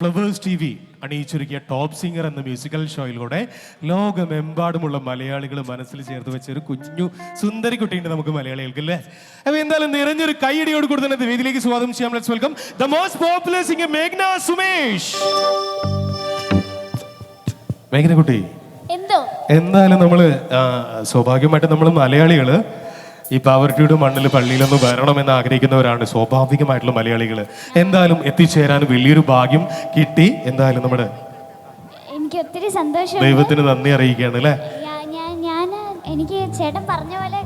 Flowers T V അണിയിച്ചൊരുക്കിയ top singer എന്ന musical ഷോയിലൂടെ ലോകമെമ്പാടുമുള്ള മലയാളികൾ മനസ്സിൽ ചേർത്ത് വെച്ച ഒരു കുഞ്ഞു സുന്ദരി കുട്ടിയുണ്ട് നമുക്ക് മലയാളികൾക്ക് അല്ലേ അപ്പൊ എന്തായാലും നിറഞ്ഞൊരു കൈയടിയോട് കൂടി തന്നെ വേദിയിലേക്ക് സ്വാഗതം ചെയ്യാം. Let's welcome the most popular singer മേഘ്ന Sumesh. മേഘ്ന കുട്ടി എന്തോ? എന്തായാലും നമ്മൾ സ്വാഭാവികമായിട്ട് നമ്മൾ മലയാളികൾ ഈ പാവർട്ടിയുടെ മണ്ണിൽ പള്ളിയിലൊന്ന് വരണമെന്ന് ആഗ്രഹിക്കുന്നവരാണ് സ്വാഭാവികമായിട്ടുള്ള മലയാളികൾ എന്തായാലും എത്തിച്ചേരാൻ വലിയൊരു ഭാഗ്യം കിട്ടി. എന്തായാലും നമ്മുടെ എനിക്ക് ഒത്തിരി ദൈവത്തിന് നന്ദി അറിയിക്കുകയാണ് അല്ലേ? ഞാൻ എനിക്ക് ചേട്ടൻ പറഞ്ഞ പോലെ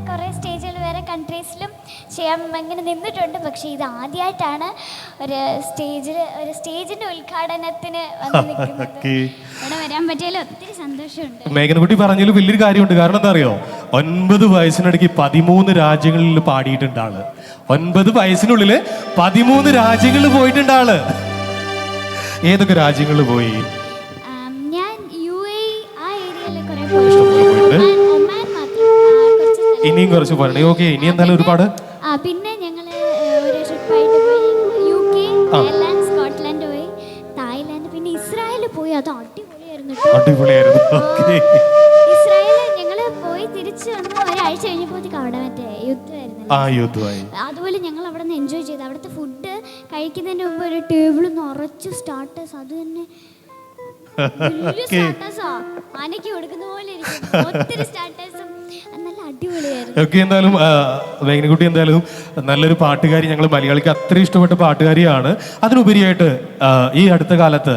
ചെയ്യാൻ ഇങ്ങനെ നിന്നിട്ടുണ്ട്. പക്ഷേ ഇത് ആദ്യമായിട്ടാണ് ഒരു സ്റ്റേജിൽ ഒരു സ്റ്റേജിന്റെ ഉദ്ഘാടനത്തിന് വന്ന് നിൽക്കുന്നത്. ഓക്കെ. ഇവിടെ വരാൻ പറ്റിയാലും ഒത്തിരി സന്തോഷമുണ്ട്. മേഘനക്കുട്ടി പറഞ്ഞതിൽ വലിയൊരു കാര്യമുണ്ട്. കാരണം എന്താ അറിയോ ഒൻപത് വയസ്സിനിടയ്ക്ക് പതിമൂന്ന് രാജ്യങ്ങളിൽ പാടിയിട്ടുണ്ട് ആൾ ഒൻപത് വയസ്സിനുള്ളിൽ പതിമൂന്ന് രാജ്യങ്ങളിൽ പോയിട്ടുണ്ട് ആൾ ഏതൊക്കെ രാജ്യങ്ങളിൽ പോയി? ഞാൻ യു എ ആ കുറേ പോയിട്ടുണ്ട്. ഇനിയും കുറച്ച് പറയണേ ഓക്കെ ഇനി എന്തായാലും ഒരുപാട് പിന്നെ ഞങ്ങൾ ഒരു ട്രിപ്പായിട്ട് പോയി യു കെ അയർലാൻഡ് സ്കോട്ട്ലാൻഡ് പോയി തായ്ലാൻഡ് പിന്നെ ഇസ്രായേൽ പോയി. അത് അടിപൊളിയായിരുന്നു അടിപൊളിയായിരുന്നു. ഇസ്രായേൽ ഞങ്ങൾ പോയി തിരിച്ചു വന്ന് ഒരാഴ്ച കഴിഞ്ഞപ്പോഴത്തേക്ക് അവിടെ മറ്റേ യുദ്ധമായിരുന്നു അതുപോലെ ഞങ്ങൾ അവിടെ നിന്ന് എൻജോയ് ചെയ്തു. അവിടുത്തെ ഫുഡ് കഴിക്കുന്നതിന് മുമ്പ് ഒരു ടേബിൾ നിറച്ചു സ്റ്റാർട്ടേഴ്സ് അത് തന്നെ സ്റ്റാർട്ടേഴ്സാ ആനയ്ക്ക് കൊടുക്കുന്ന പോലെ ഇരിക്കും ഒത്തിരി സ്റ്റാർട്ടേഴ്സും ഓക്കെ എന്തായാലും വേങ്ങനക്കുട്ടി എന്തായാലും നല്ലൊരു പാട്ടുകാരി. ഞങ്ങൾ മലയാളിക്ക് അത്ര ഇഷ്ടപ്പെട്ട പാട്ടുകാരിയാണ്. അതിനുപരിയായിട്ട് ഈ അടുത്ത കാലത്ത്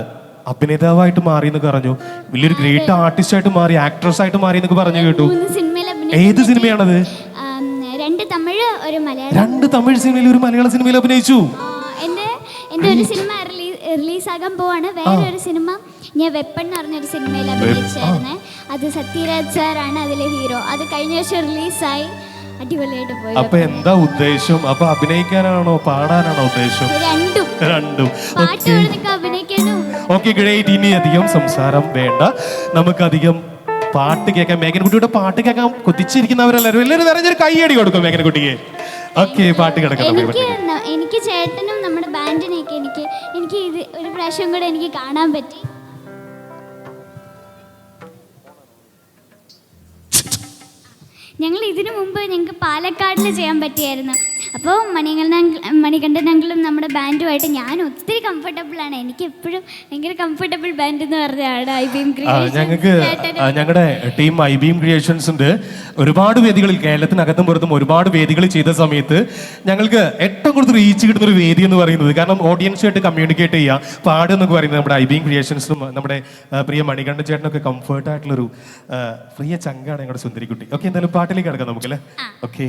അഭിനേതാവായിട്ട് മാറി എന്നൊക്കെ പറഞ്ഞു. വലിയൊരു ഗ്രേറ്റ് ആർട്ടിസ്റ്റ് ആയിട്ട് മാറി ആക്ട്രസ് ആയിട്ട് മാറി എന്നൊക്കെ പറഞ്ഞു കേട്ടു. ഏത് സിനിമയാണത്? രണ്ട് തമിഴ് ഒരു മലയാളം. രണ്ട് തമിഴ് സിനിമയിൽ ഒരു മലയാള സിനിമയിൽ അഭിനയിച്ചു. എന്റെ എന്റെ ഒരു സിനിമ റിലീസ് ആകാൻ പോവാണ്. വേറെ ഒരു സിനിമ ഞാൻ വെപ്പൺ എന്ന് പറഞ്ഞൊരു സിനിമയിൽ അഭിനയിച്ചായിരുന്നേ. അത് സത്യരാജ് സാറാണ് അതിലെ ഹീറോ. അത് കഴിഞ്ഞ വർഷം റിലീസായി. അടിപൊളിയായിട്ട് പോയി അപ്പൊ എന്താ ഉദ്ദേശം? അപ്പൊ അഭിനയിക്കാനാണോ പാടാനാണോ ഉദ്ദേശം? രണ്ടും. രണ്ടും. അഭിനയിക്കാനും. ഓക്കെ ഗ്രേറ്റ് ഇനി അധികം സംസാരം വേണ്ട. നമുക്കധികം പാട്ട് കേൾക്കാം. മേഘൻകുട്ടിയുടെ പാട്ട് കേൾക്കാൻ കൊതിച്ചിരിക്കുന്നവരെല്ലാവരും എല്ലാവരും നിറഞ്ഞൊരു കൈയടി കൊടുക്കും മേഘൻകുട്ടിക്ക് ഓക്കെ പാട്ട് കിടക്കാം എനിക്ക് എനിക്ക് ചേട്ടനും നമ്മുടെ ബാൻഡിനെയൊക്കെ എനിക്ക് എനിക്ക് ഇത് ഒരു പ്രാവശ്യം കൂടെ എനിക്ക് കാണാൻ പറ്റി. ഞങ്ങൾ ഇതിനു മുമ്പ് ഞങ്ങൾക്ക് പാലക്കാടിൽ ചെയ്യാൻ പറ്റിയായിരുന്നു. അപ്പോൾ മണികണ്ഠൻ മണികണ്ഠൻ അങ്കിളും നമ്മുടെ ബാൻഡുമായിട്ട് ഞാൻ ഒത്തിരി കംഫർട്ടബിൾ ആണ്. എനിക്ക് എപ്പോഴും ഭയങ്കര കംഫർട്ടബിൾ ബാൻഡ് എന്ന് പറഞ്ഞാണ് ഐ ബി ആ, ഞങ്ങൾക്ക് ഞങ്ങളുടെ ടീം ഐ ബീം ക്രിയേഷൻസിന്റെ ഒരുപാട് വേദികളിൽ കേരളത്തിനകത്തും പുറത്തും ഒരുപാട് വേദികൾ ചെയ്ത സമയത്ത് ഞങ്ങൾക്ക് ഏറ്റവും കൂടുതൽ റീച്ച് കിട്ടുന്ന ഒരു വേദി എന്ന് പറയുന്നത് കാരണം ഓഡിയൻസുമായിട്ട് കമ്മ്യൂണിക്കേറ്റ് ചെയ്യുക പാടുക എന്നൊക്കെ പറയുന്നത് നമ്മുടെ ഐ ബീം ക്രിയേഷൻസിനും നമ്മുടെ പ്രിയ മണികണ്ഠ ചേട്ടനൊക്കെ കംഫർട്ടായിട്ടുള്ളൊരു പ്രിയ ചങ്കാണ് ഞങ്ങളുടെ സുന്ദരിക്കുട്ടി. ഓക്കെ എന്തായാലും പാട്ടിലേക്ക് കിടക്കാം നമുക്കല്ലേ? ഓക്കെ.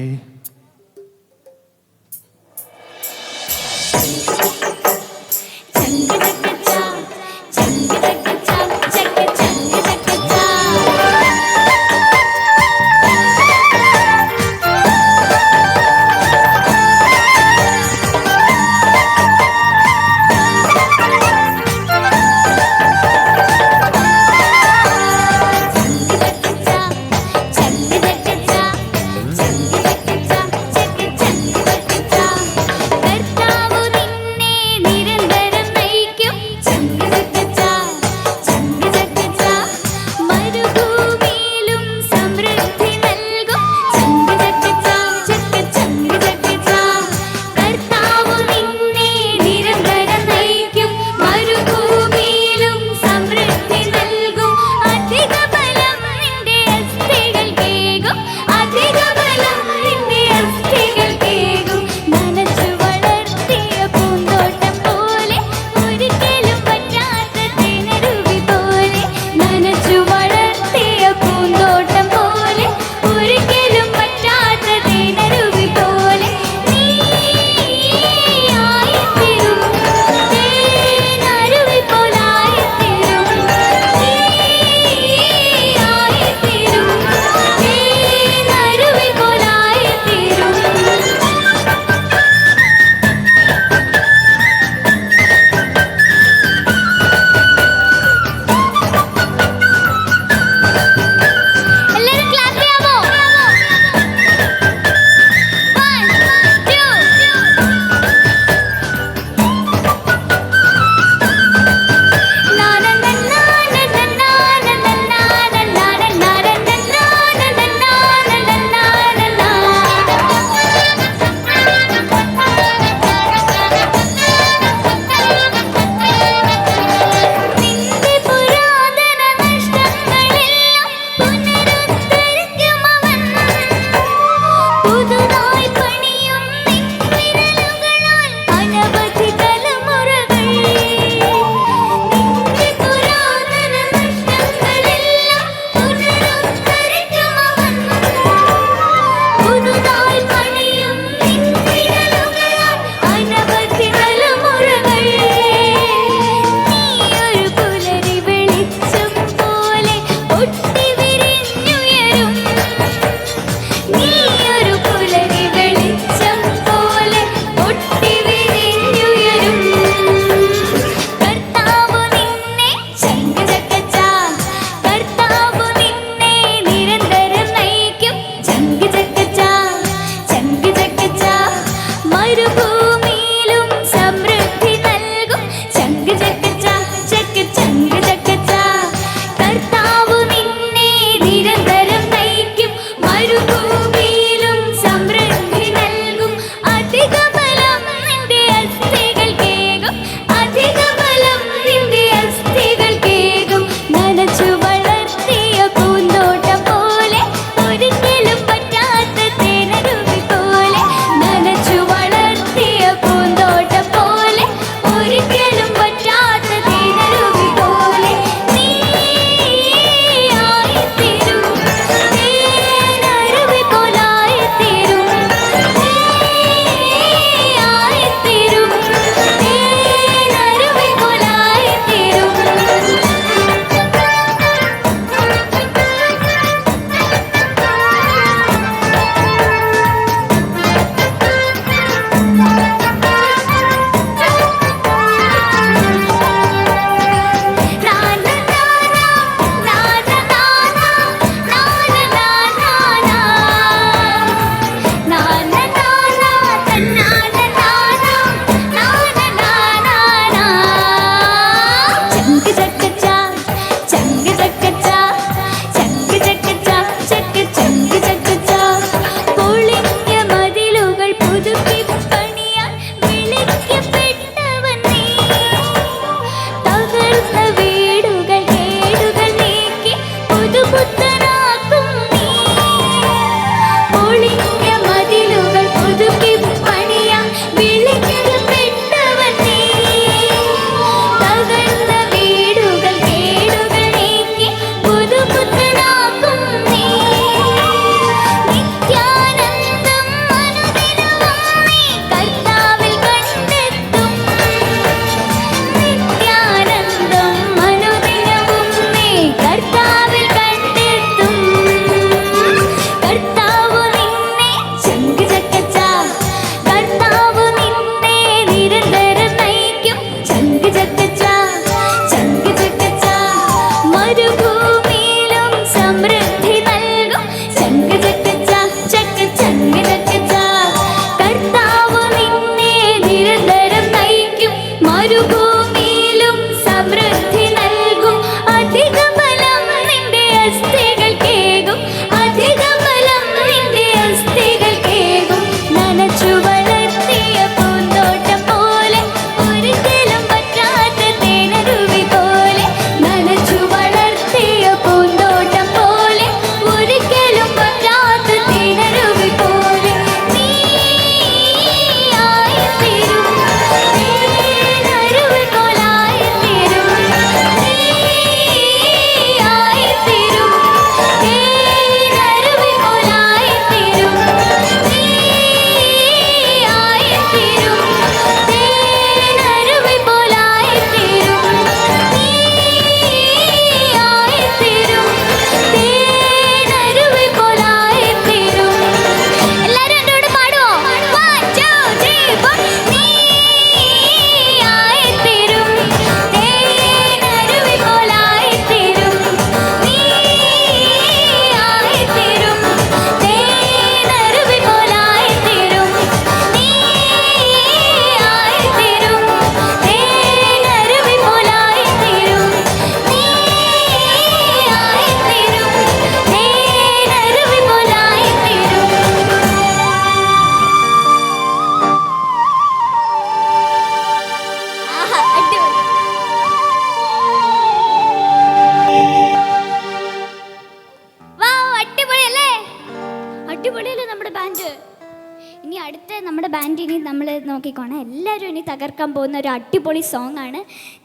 അടുത്ത നമ്മുടെ ബാൻഡ് ഇനി നമ്മൾ നോക്കിക്കോണം. എല്ലാവരും ഇനി തകർക്കാൻ പോകുന്ന ഒരു അടിപൊളി സോങ്ങാണ്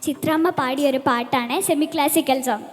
ചിത്രാമ്മ പാടിയ ഒരു പാട്ടാണ് സെമി ക്ലാസിക്കൽ സോങ്